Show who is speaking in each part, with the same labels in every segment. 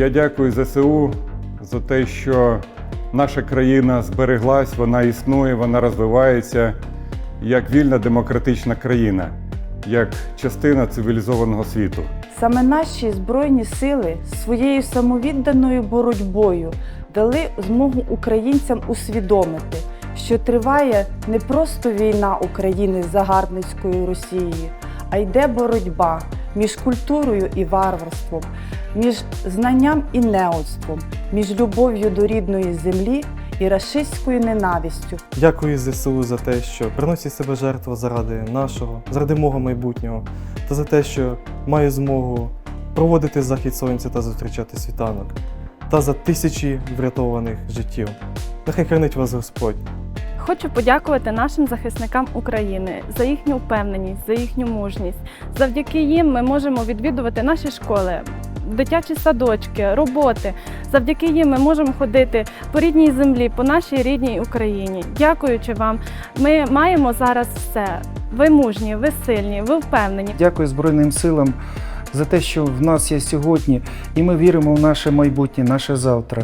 Speaker 1: Я дякую ЗСУ за те, що наша країна збереглась, вона існує, вона розвивається як вільна демократична країна, як частина цивілізованого світу.
Speaker 2: Саме наші збройні сили своєю самовідданою боротьбою дали змогу українцям усвідомити, що триває не просто війна України з загарбницькою Росією, а йде боротьба між культурою і варварством, між знанням і неоцтвом, між любов'ю до рідної землі і рашистською ненавистю.
Speaker 3: Дякую ЗСУ за те, що приносять себе жертву заради нашого, заради мого майбутнього, та за те, що маю змогу проводити захід сонця та зустрічати світанок, та за тисячі врятованих життів. Нехай хранить вас Господь.
Speaker 4: Хочу подякувати нашим захисникам України за їхню впевненість, за їхню мужність. Завдяки їм ми можемо відвідувати наші школи, дитячі садочки, роботи. Завдяки їм ми можемо ходити по рідній землі, по нашій рідній Україні. Дякуючи вам, ми маємо зараз все. Ви мужні, ви сильні, ви впевнені.
Speaker 5: Дякую Збройним силам за те, що в нас є сьогодні, і ми віримо в наше майбутнє, наше завтра.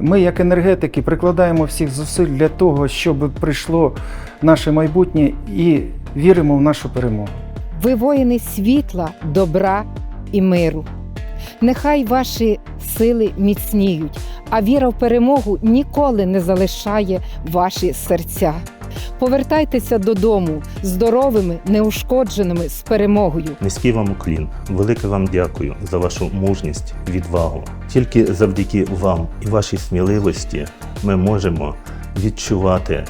Speaker 5: Ми, як енергетики, прикладаємо всіх зусиль для того, щоб прийшло наше майбутнє і віримо в нашу перемогу.
Speaker 6: Ви воїни світла, добра і миру. Нехай ваші сили міцніють, а віра в перемогу ніколи не залишає ваші серця. Повертайтеся додому здоровими, неушкодженими з перемогою.
Speaker 7: Низький вам уклін, велике вам дякую за вашу мужність, відвагу. Тільки завдяки вам і вашій сміливості ми можемо відчувати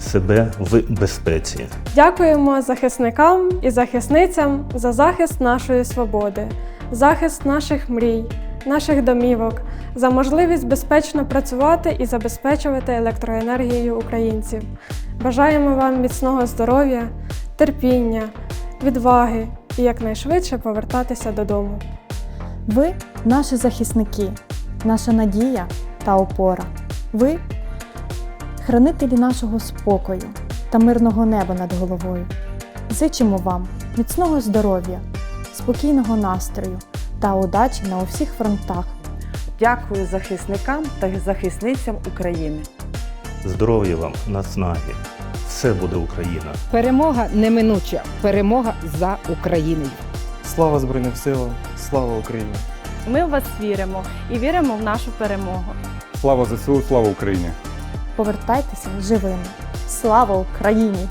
Speaker 7: себе в безпеці.
Speaker 8: Дякуємо захисникам і захисницям за захист нашої свободи, захист наших мрій, наших домівок, за можливість безпечно працювати і забезпечувати електроенергією українців. Бажаємо вам міцного здоров'я, терпіння, відваги і якнайшвидше повертатися додому.
Speaker 9: Ви наші захисники, наша надія та опора. Ви хранителі нашого спокою та мирного неба над головою. Зичимо вам міцного здоров'я, спокійного настрою та удачі на усіх фронтах.
Speaker 2: Дякую захисникам та захисницям України.
Speaker 7: Здоров'я вам, наснаги! Все буде Україна!
Speaker 6: Перемога неминуча, перемога за Україною.
Speaker 3: Слава Збройним силам, слава Україні!
Speaker 4: Ми в вас віримо і віримо в нашу перемогу.
Speaker 1: Слава ЗСУ, слава Україні!
Speaker 9: Повертайтеся живими. Слава Україні!